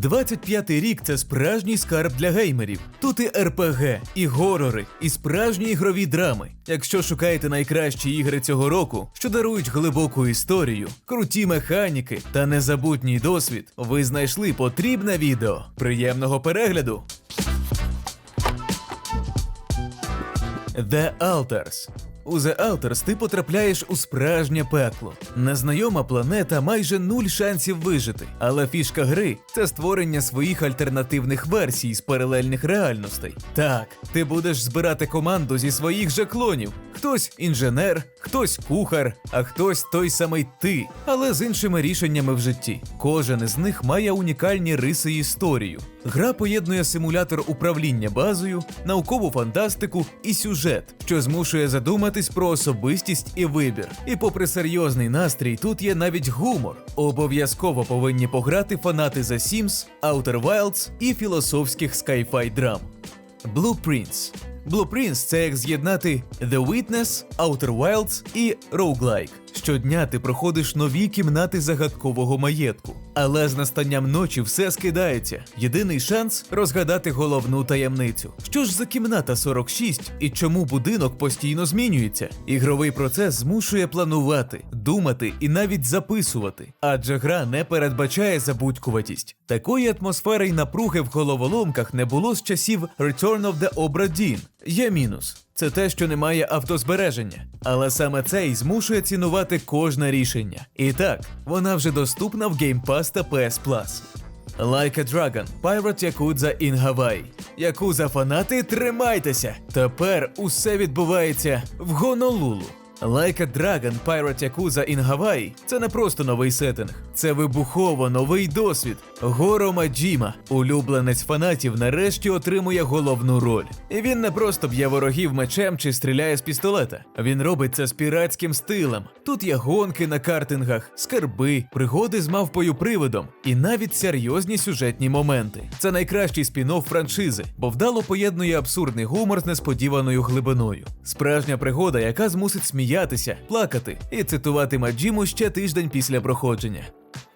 25-й рік це справжній скарб для геймерів. Тут і РПГ, і горори, і справжні ігрові драми. Якщо шукаєте найкращі ігри цього року, що дарують глибоку історію, круті механіки та незабутній досвід, ви знайшли потрібне відео. Приємного перегляду! The Alters. У The Alters ти потрапляєш у справжнє пекло. Незнайома планета майже нуль шансів вижити. Але фішка гри це створення своїх альтернативних версій з паралельних реальностей. Так, ти будеш збирати команду зі своїх же клонів. Хтось інженер, хтось кухар, а хтось той самий ти, але з іншими рішеннями в житті. Кожен із них має унікальні риси і історію. Гра поєднує симулятор управління базою, наукову фантастику і сюжет, що змушує задуматись про особистість і вибір. І попри серйозний настрій, тут є навіть гумор. Обов'язково повинні пограти фанати The Sims, Outer Wilds і філософських sci-fi драм. Blueprints. Blueprints – це як з'єднати The Witness, Outer Wilds і Roguelike. Щодня ти проходиш нові кімнати загадкового маєтку. Але з настанням ночі все скидається. Єдиний шанс розгадати головну таємницю. Що ж за кімната 46 і чому будинок постійно змінюється? Ігровий процес змушує планувати, думати і навіть записувати, адже гра не передбачає забудькуватість. Такої атмосфери й напруги в головоломках не було з часів Return of the Obra Dinn. Є мінус. Це те, що немає автозбереження, але саме це і змушує цінувати кожне рішення. І так, вона вже доступна в Game Pass та PS Plus. Like a Dragon Pirate Yakuza in Hawaii. Якуза фанати, тримайтеся! Тепер усе відбувається в Гонолулу. Like a Dragon Pirate Yakuza in Hawaii – це не просто новий сеттинг, це вибухово новий досвід. Горо Маджіма, улюбленець фанатів, нарешті отримує головну роль. І він не просто б'є ворогів мечем чи стріляє з пістолета. Він робить це з піратським стилем. Тут є гонки на картингах, скарби, пригоди з мавпою привидом і навіть серйозні сюжетні моменти. Це найкращий спін-офф франшизи, бо вдало поєднує абсурдний гумор з несподіваною глибиною. Справжня пригода, яка змусить сміятися, плакати і цитувати Маджіму ще тиждень після проходження.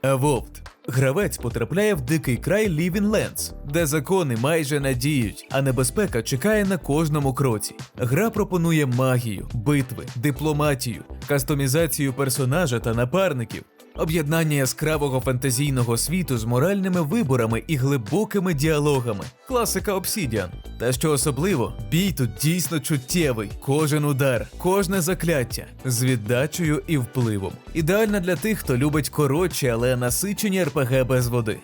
Вовт Гравець потрапляє в дикий край Living Lands, де закони майже надіють, а небезпека чекає на кожному кроці. Гра пропонує магію, битви, дипломатію, кастомізацію персонажа та напарників. Об'єднання яскравого фантазійного світу з моральними виборами і глибокими діалогами. Класика Obsidian. Та що особливо, бій тут дійсно чуттєвий. Кожен удар, кожне закляття з віддачею і впливом. Ідеальна для тих, хто любить коротші, але насичені РПГ без води.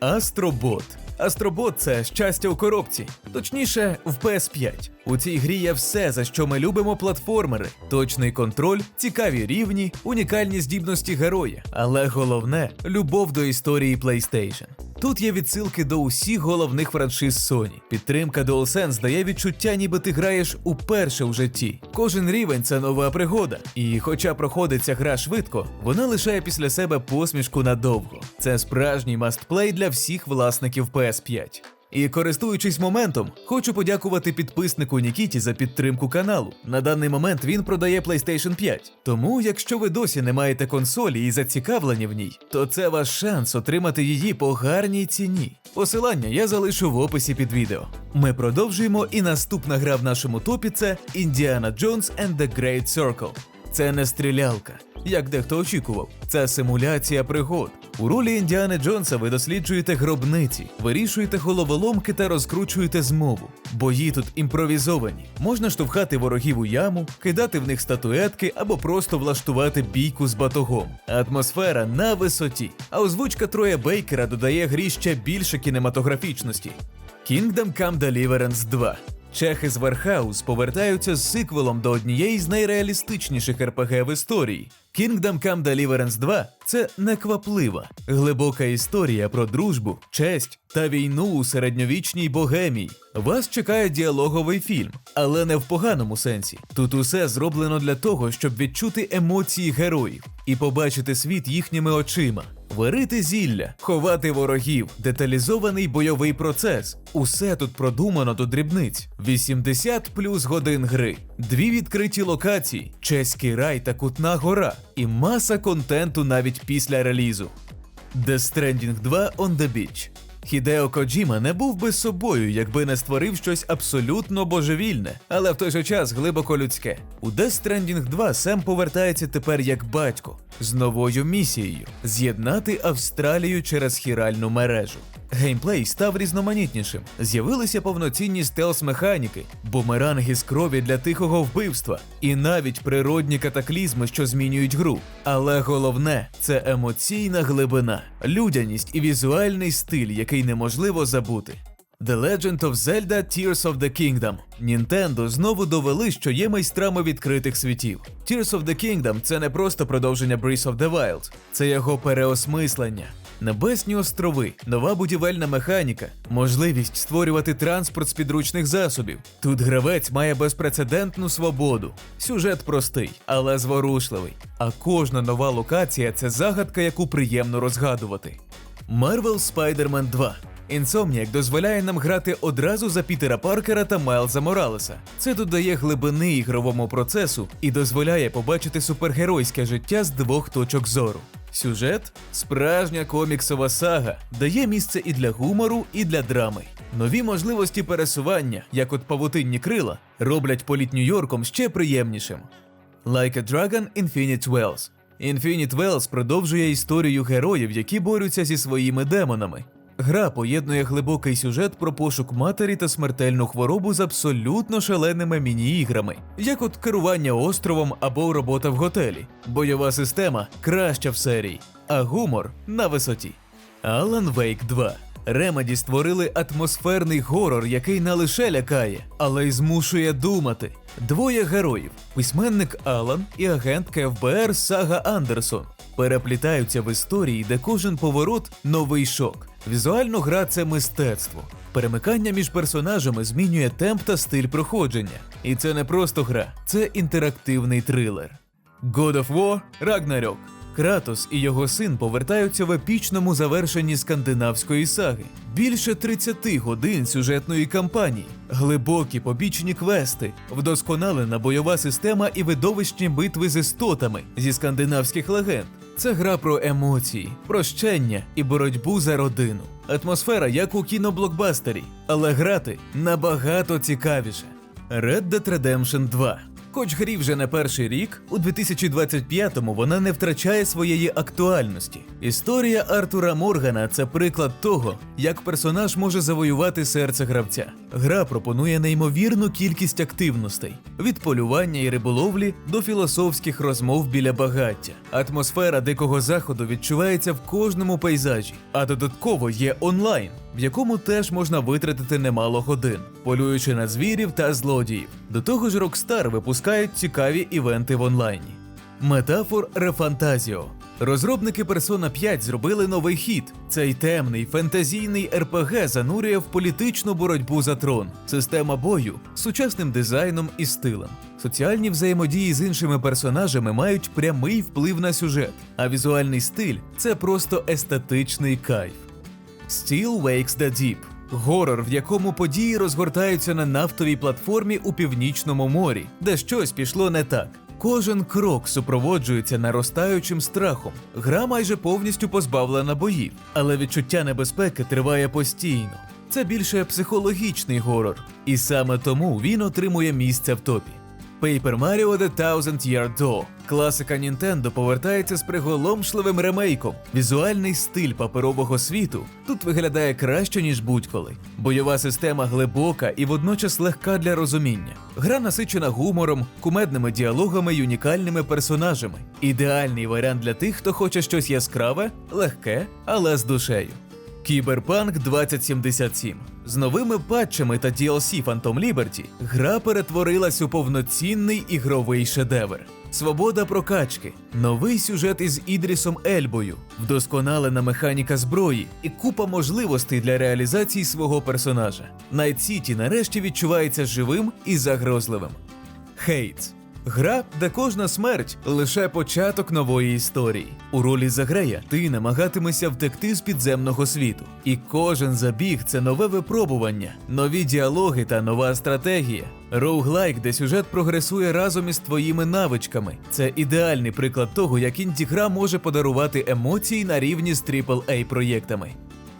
Астробот. Астробот це щастя у коробці, точніше, в PS5. У цій грі є все, за що ми любимо платформери: точний контроль, цікаві рівні, унікальні здібності героя. Але головне любов до історії PlayStation. Тут є відсилки до усіх головних франшиз Sony. Підтримка DualSense дає відчуття, ніби ти граєш уперше в житті. Кожен рівень це нова пригода. І хоча проходиться гра швидко, вона лишає після себе посмішку надовго. Це справжній мастплей для всіх власників PS5. І користуючись моментом, хочу подякувати підписнику Нікіті за підтримку каналу. На даний момент він продає PlayStation 5. Тому, якщо ви досі не маєте консолі і зацікавлені в ній, то це ваш шанс отримати її по гарній ціні. Посилання я залишу в описі під відео. Ми продовжуємо, і наступна гра в нашому топі це Indiana Jones and the Great Circle. Це не стрілялка, як дехто очікував. Це симуляція пригод. У ролі Індіани Джонса ви досліджуєте гробниці, вирішуєте головоломки та розкручуєте змову. Бої тут імпровізовані. Можна штовхати ворогів у яму, кидати в них статуетки або просто влаштувати бійку з батогом. Атмосфера на висоті. А озвучка Троя Бейкера додає грі ще більше кінематографічності. Kingdom Come Deliverance 2 Чехи з Вархаус повертаються з сиквелом до однієї з найреалістичніших РПГ в історії. Kingdom Come Deliverance 2 це некваплива, глибока історія про дружбу, честь та війну у середньовічній богемії. Вас чекає діалоговий фільм, але не в поганому сенсі. Тут усе зроблено для того, щоб відчути емоції героїв і побачити світ їхніми очима. Варити зілля, ховати ворогів, деталізований бойовий процес. Усе тут продумано до дрібниць. 80 плюс годин гри, дві відкриті локації, чеський рай та кутна гора, і маса контенту навіть після релізу. The Stranding 2 on the Beach. Хідео Коджіма не був би собою, якби не створив щось абсолютно божевільне, але в той же час глибоко людське. У Death Stranding 2 Сем повертається тепер як батько з новою місією з'єднати Австралію через хіральну мережу. Геймплей став різноманітнішим. З'явилися повноцінні стелс-механіки, бумеранги з крові для тихого вбивства, і навіть природні катаклізми, що змінюють гру. Але головне це емоційна глибина, людяність і візуальний стиль, який неможливо забути. The Legend of Zelda Tears of the Kingdom. Nintendo знову довели, що є майстрами відкритих світів. Tears of the Kingdom – це не просто продовження Breath of the Wild, це його переосмислення. Небесні острови, нова будівельна механіка, можливість створювати транспорт з підручних засобів. Тут гравець має безпрецедентну свободу. Сюжет простий, але зворушливий. А кожна нова локація це загадка, яку приємно розгадувати. Marvel Spider-Man 2 Insomniac дозволяє нам грати одразу за Пітера Паркера та Майлза Моралеса. Це додає глибини ігровому процесу і дозволяє побачити супергеройське життя з двох точок зору. Сюжет справжня коміксова сага, дає місце і для гумору, і для драми. Нові можливості пересування, як от павутинні крила, роблять політ Нью-Йорком ще приємнішим. Like a Dragon Infinite Wells. Infinite Wells продовжує історію героїв, які борються зі своїми демонами. Гра поєднує глибокий сюжет про пошук матері та смертельну хворобу з абсолютно шаленими міні-іграми, як от керування островом або робота в готелі. Бойова система краща в серії, а гумор на висоті. Alan Wake 2 Remedy створили атмосферний горор, який не лише лякає, але й змушує думати. Двоє героїв: письменник Алан і агентка ФБР Сага Андерсон переплітаються в історії, де кожен поворот новий шок. Візуально гра це мистецтво. Перемикання між персонажами змінює темп та стиль проходження. І це не просто гра, це інтерактивний трилер. God of War Ragnarok. Кратос і його син повертаються в епічному завершенні скандинавської саги. Більше 30 годин сюжетної кампанії, глибокі побічні квести, вдосконалена бойова система і видовищні битви з істотами зі скандинавських легенд. Це гра про емоції, прощення і боротьбу за родину. Атмосфера як у кіноблокбастері, але грати набагато цікавіше. Red Dead Redemption 2 Хоч грі вже не перший рік, у 2025-му вона не втрачає своєї актуальності. Історія Артура Моргана це приклад того, як персонаж може завоювати серце гравця. Гра пропонує неймовірну кількість активностей: від полювання і риболовлі до філософських розмов біля багаття. Атмосфера дикого заходу відчувається в кожному пейзажі, а додатково є онлайн, в якому теж можна витратити немало годин, полюючи на звірів та злодіїв. До того ж, Rockstar випускають цікаві івенти в онлайні. Метафор Рефантазіо. Розробники Persona 5 зробили новий хід. Цей темний фентезійний РПГ занурює в політичну боротьбу за трон, система бою сучасним дизайном і стилем. Соціальні взаємодії з іншими персонажами мають прямий вплив на сюжет, а візуальний стиль це просто естетичний кайф. Still Wakes the Deep – горор, в якому події розгортаються на нафтовій платформі у північному морі, де щось пішло не так. Кожен крок супроводжується наростаючим страхом. Гра майже повністю позбавлена боїв, але відчуття небезпеки триває постійно. Це більше психологічний горор, і саме тому він отримує місце в топі. Paper Mario The Thousand Year Door. Класика Nintendo повертається з приголомшливим ремейком. Візуальний стиль паперового світу тут виглядає краще, ніж будь-коли. Бойова система глибока і водночас легка для розуміння. Гра насичена гумором, кумедними діалогами й унікальними персонажами. Ідеальний варіант для тих, хто хоче щось яскраве, легке, але з душею. Кіберпанк 2077 з новими патчами та DLC Phantom Liberty гра перетворилась у повноцінний ігровий шедевр. Свобода прокачки, новий сюжет із Ідрісом Ельбою, вдосконалена механіка зброї і купа можливостей для реалізації свого персонажа. Найт Сіті нарешті відчувається живим і загрозливим. Хейтс Гра, де кожна смерть лише початок нової історії. У ролі Загрея ти намагатимешся втекти з підземного світу. І кожен забіг це нове випробування, нові діалоги та нова стратегія. Роуглайк, де сюжет прогресує разом із твоїми навичками. Це ідеальний приклад того, як інді-гра може подарувати емоції на рівні з AAA проєктами.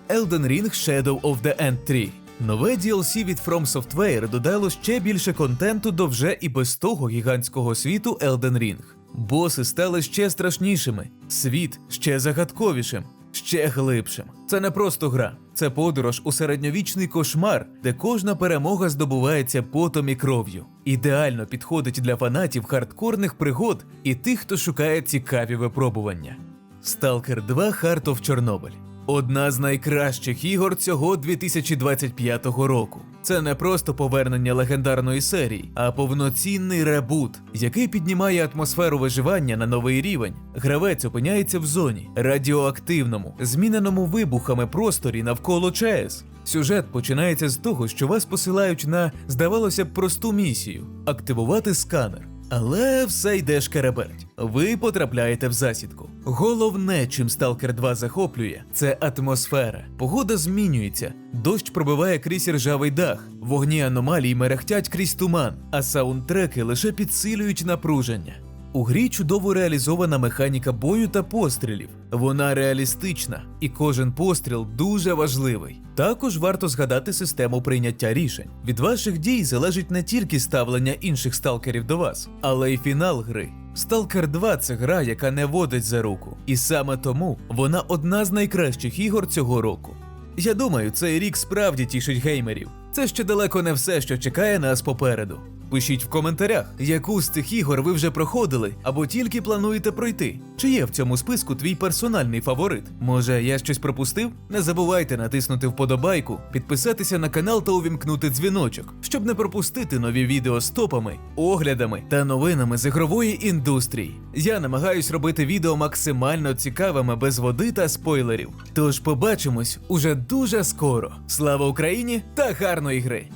Elden Ring Shadow of the End 3. Нове DLC від From Software додало ще більше контенту до вже і без того гігантського світу Elden Ring. Боси стали ще страшнішими, світ ще загадковішим, ще глибшим. Це не просто гра, це подорож у середньовічний кошмар, де кожна перемога здобувається потом і кров'ю. Ідеально підходить для фанатів хардкорних пригод і тих, хто шукає цікаві випробування. Stalker 2 Heart of Chernobyl Одна з найкращих ігор цього 2025 року. Це не просто повернення легендарної серії, а повноцінний ребут, який піднімає атмосферу виживання на новий рівень. Гравець опиняється в зоні радіоактивному, зміненому вибухами просторі навколо ЧАЕС. Сюжет починається з того, що вас посилають на, здавалося б, просту місію активувати сканер. Але все йде шкереберть. Ви потрапляєте в засідку. Головне, чим Stalker 2 захоплює, це атмосфера. Погода змінюється, дощ пробиває крізь ржавий дах, вогні аномалій мерехтять крізь туман, а саундтреки лише підсилюють напруження. У грі чудово реалізована механіка бою та пострілів. Вона реалістична, і кожен постріл дуже важливий. Також варто згадати систему прийняття рішень. Від ваших дій залежить не тільки ставлення інших сталкерів до вас, але й фінал гри. Stalker 2 це гра, яка не водить за руку, і саме тому вона одна з найкращих ігор цього року. Я думаю, цей рік справді тішить геймерів. Це ще далеко не все, що чекає нас попереду. Пишіть в коментарях, яку з цих ігор ви вже проходили або тільки плануєте пройти. Чи є в цьому списку твій персональний фаворит? Може, я щось пропустив? Не забувайте натиснути вподобайку, підписатися на канал та увімкнути дзвіночок, щоб не пропустити нові відео з топами, оглядами та новинами з ігрової індустрії. Я намагаюсь робити відео максимально цікавими без води та спойлерів. Тож побачимось уже дуже скоро. Слава Україні та гарної гри!